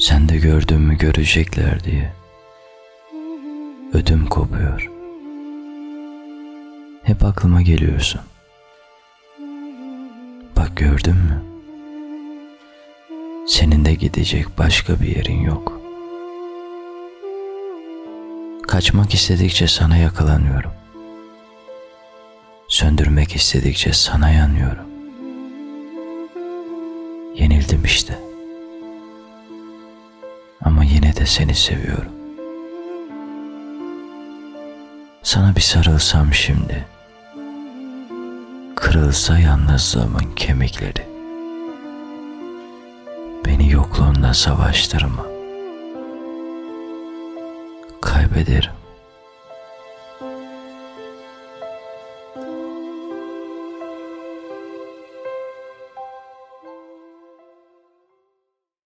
Sen de gördün mü görecekler diye. Ödüm kopuyor. Hep aklıma geliyorsun. Bak gördün mü? Senin de gidecek başka bir yerin yok. Kaçmak istedikçe sana yakalanıyorum. Söndürmek istedikçe sana yanıyorum. Yenildim işte. Yine de seni seviyorum. Sana bir sarılsam şimdi. Kırılsa yalnızlığımın kemikleri. Beni yokluğunda savaştırma. Kaybederim.